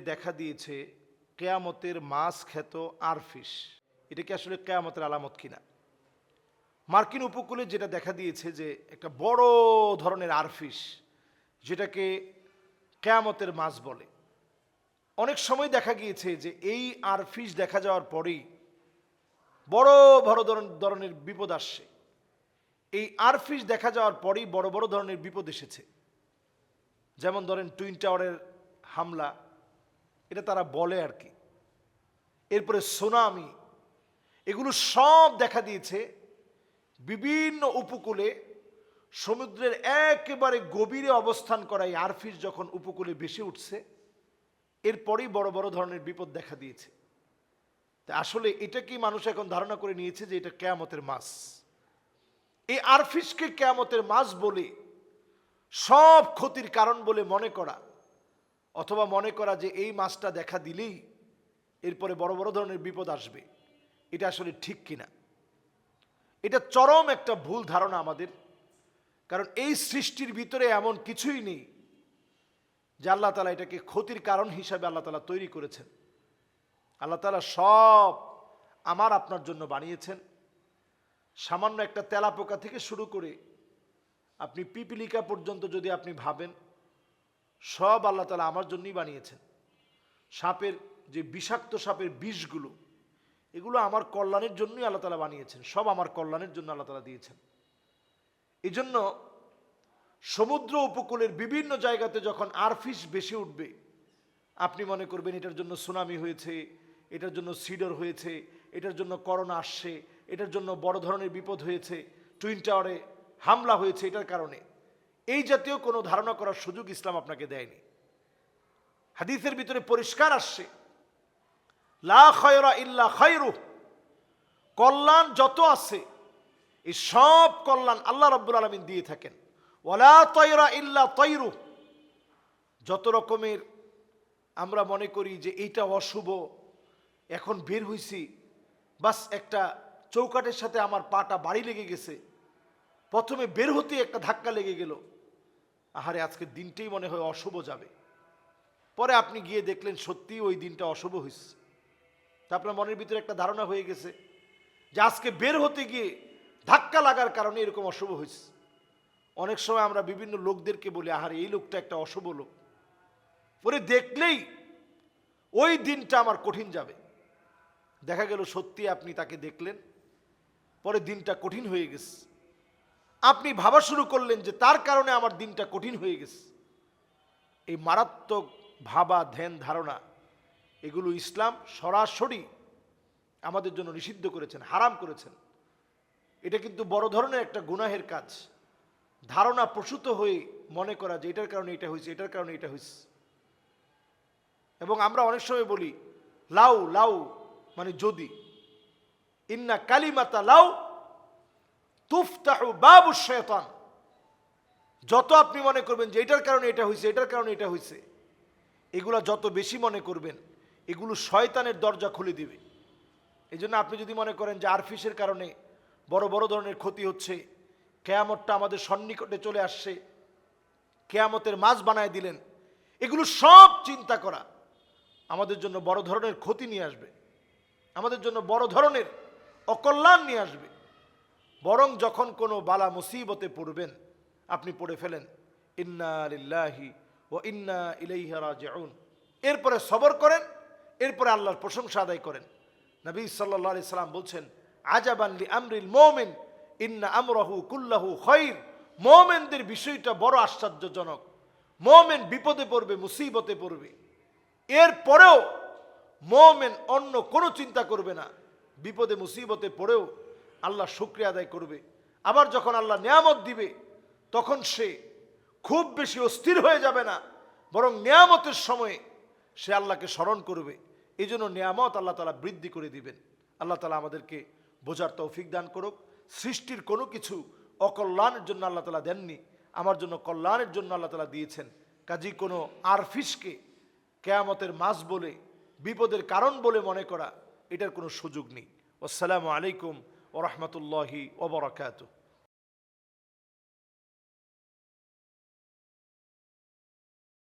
দেখা দিয়েছে কেয়ামতের মাছ খ্যাত আরফিস। এটা কি আসলে কেয়ামতের আলামত কিনা? মার্কিন উপকূলে যেটা দেখা দিয়েছে যে একটা বড় ধরনের আরফিস, যেটাকে কেয়ামতের মাছ বলে। অনেক সময় দেখা গিয়েছে যে এই আরফিস দেখা যাওয়ার পরেই বড় বড় ধরন- ধরনের বিপদ আসছে। এই আরফিস দেখা যাওয়ার পরেই বড় বড় ধরনের বিপদ এসেছে। যেমন ধরেন টুইন টাওয়ারের হামলা এটা তারা বলে আর কি। এরপরে সোনামি, এগুলো সব দেখা দিয়েছে বিভিন্ন উপকূলে, সমুদ্রের একেবারে গভীরে অবস্থান করা এই আরফিস যখন উপকূলে বেশি উঠছে, এরপরেই বড় বড় ধরনের বিপদ দেখা দিয়েছে। তা আসলে এটা কি মানুষ এখন ধারণা করে নিয়েছে যে এটা কেয়ামতের মাস? এই আরফিসকে কেয়ামতের মাস বলে, সব ক্ষতির কারণ বলে মনে করা অথবা মনে করা যে এই মাছটা দেখা দিলেই এরপরে বড় বড় ধরনের বিপদ আসবে। এটা আসলে ঠিক কিনা? এটা চরম একটা ভুল ধারণা আমাদের। কারণ এই সৃষ্টির ভিতরে এমন কিছুই নেই যে আল্লাহ তালা এটাকে ক্ষতির কারণ হিসাবে আল্লাহ তালা তৈরি করেছেন। আল্লাহ তালা সব আমার আপনার জন্য বানিয়েছেন। সামান্য একটা তেলাপোকা থেকে শুরু করে আপনি পিপিলিকা পর্যন্ত যদি আপনি ভাবেন সব আল্লাহ তালা আমার জন্যই বানিয়েছেন। সাপের যে বিষাক্ত সাপের বিষগুলো, এগুলো আমার কল্যাণের জন্যই আল্লাহ তালা বানিয়েছেন, সব আমার কল্যাণের জন্য আল্লাহ তালা দিয়েছেন। এই জন্য সমুদ্র উপকূলের বিভিন্ন জায়গাতে যখন আরফিস বেশি উঠবে, আপনি মনে করবেন এটার জন্য সুনামি হয়েছে, এটার জন্য সিডর হয়েছে, এটার জন্য করোনা আসছে, এটার জন্য বড় ধরনের বিপদ হয়েছে, টুইন টাওয়ারে হামলা হয়েছে এটার কারণে। এই জাতীয় কোনো ধারণা করার সুযোগ ইসলাম আপনাকে দেয়নি। হাদিসের ভিতরে পরিষ্কার আসছে, লা কল্যাণ যত আছে, এই সব কল্যাণ আল্লাহ রাব্বুল আলমিন দিয়ে থাকেন। ওয়ালা তয়রা ইল্লা তৈরু যত রকমের আমরা মনে করি যে এইটা অশুভ, এখন বের হইছি, বাস একটা চৌকাটের সাথে আমার পাটা বাড়ি লেগে গেছে, প্রথমে বের হতে একটা ধাক্কা লেগে গেল আহারে, আজকের দিনটাই মনে হয় অশুভ যাবে। পরে আপনি গিয়ে দেখলেন সত্যি ওই দিনটা অশুভ হয়েছে তা আপনার মনের ভিতরে একটা ধারণা হয়ে গেছে যে আজকে বের হতে গিয়ে ধাক্কা লাগার কারণে এরকম অশুভ হয়েছে অনেক সময় আমরা বিভিন্ন লোকদেরকে বলি, আহারে, এই লোকটা একটা অশুভ লোক। পরে দেখলেই ওই দিনটা আমার কঠিন যাবে। দেখা গেল সত্যি আপনি তাকে দেখলেন, পরে দিনটা কঠিন হয়ে গেছে। আপনি ভাবা শুরু করলেন যে তার কারণে আমার দিনটা কঠিন হয়ে গেছে। এই মারাত্মক ভাবা, ধ্যান, ধারণা, এগুলো ইসলাম সরাসরি আমাদের জন্য নিষিদ্ধ করেছেন, হারাম করেছেন। এটা কিন্তু বড় ধরনের একটা গুনাহের কাজ। ধারণা প্রসূত হয়ে মনে করা যে এটার কারণে এটা হয়েছে, এটার কারণে এটা হয়েছে। এবং আমরা অনেক সময় বলি, লাউ লাউ মানে যদি। ইন্না কালিমাতা লাউ তুফতাহু বাবু শয়তান। যত আপনি মনে করবেন যে এটার কারণে এটা হয়েছে এটার কারণে এটা হয়েছে এগুলা যত বেশি মনে করবেন, এগুলো শয়তানের দরজা খুলে দিবে। এই আপনি যদি মনে করেন যে আরফিসের কারণে বড় বড় ধরনের ক্ষতি হচ্ছে, কেয়ামতটা আমাদের সন্নিকটে চলে আসছে, কেয়ামতের মাছ বানায় দিলেন, এগুলো সব চিন্তা করা আমাদের জন্য বড় ধরনের ক্ষতি নিয়ে আসবে, আমাদের জন্য বড় ধরনের অকল্যাণ নিয়ে আসবে। বরং যখন কোনো বালা মুসিবতে পড়বেন, আপনি পড়ে ফেলেন, ইন্না লিল্লাহি ও ইন্না ইলাইহা রাজিউন। এরপরে সবর করেন, এরপরে আল্লাহর প্রশংসা আদায় করেন। নবী আলাইহি সাল্লাম বলছেন, আজাবান লি আমরিল মুমিন, ইন্না আমরাহু কুল্লাহু খৈর মুমিনদের বিষয়টা বড় আশ্চর্যজনক। মুমিন বিপদে পড়বে, মুসিবতে পড়বে। এরপরেও মোমেন অন্য কোনো চিন্তা করবে না। বিপদে, মুসিবতে পড়েও আল্লাহ শুক্রিয়া আদায় করবে। আবার যখন আল্লাহ নিয়ামত দিবে, তখন সে খুব বেশি অস্থির হয়ে যাবে না, বরং নিয়ামতের সময়ে সে আল্লাহকে স্মরণ করবে। এই জন্য নিয়ামত আল্লাহ তালা বৃদ্ধি করে দিবেন। আল্লাহ তালা আমাদেরকে বোঝার তৌফিক দান করুক। সৃষ্টির কোনো কিছু অকল্যাণের জন্য আল্লাহ তালা দেননি। আমার জন্য কল্যাণের জন্য আল্লাহ তালা দিয়েছেন। কাজী কোনো আরফিসকে কেয়ামতের মাস বলে, বিপদের কারণ বলে মনে করা, এটার কোনো সুযোগ নেই। আসসালামু আলাইকুম ورحمة الله وبركاته.